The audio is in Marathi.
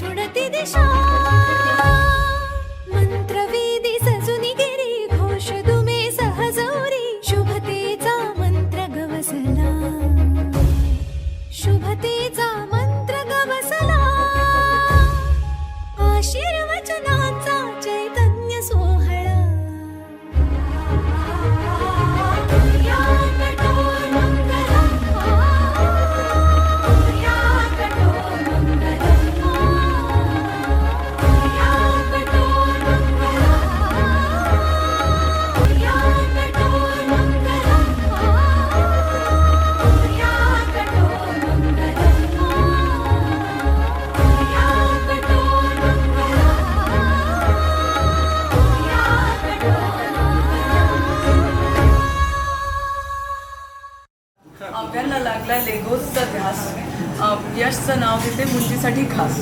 சுடத்தில் आपल्याला लागला लेगोजचा ध्यास. यशचं नाव घेते मुलीसाठी खास.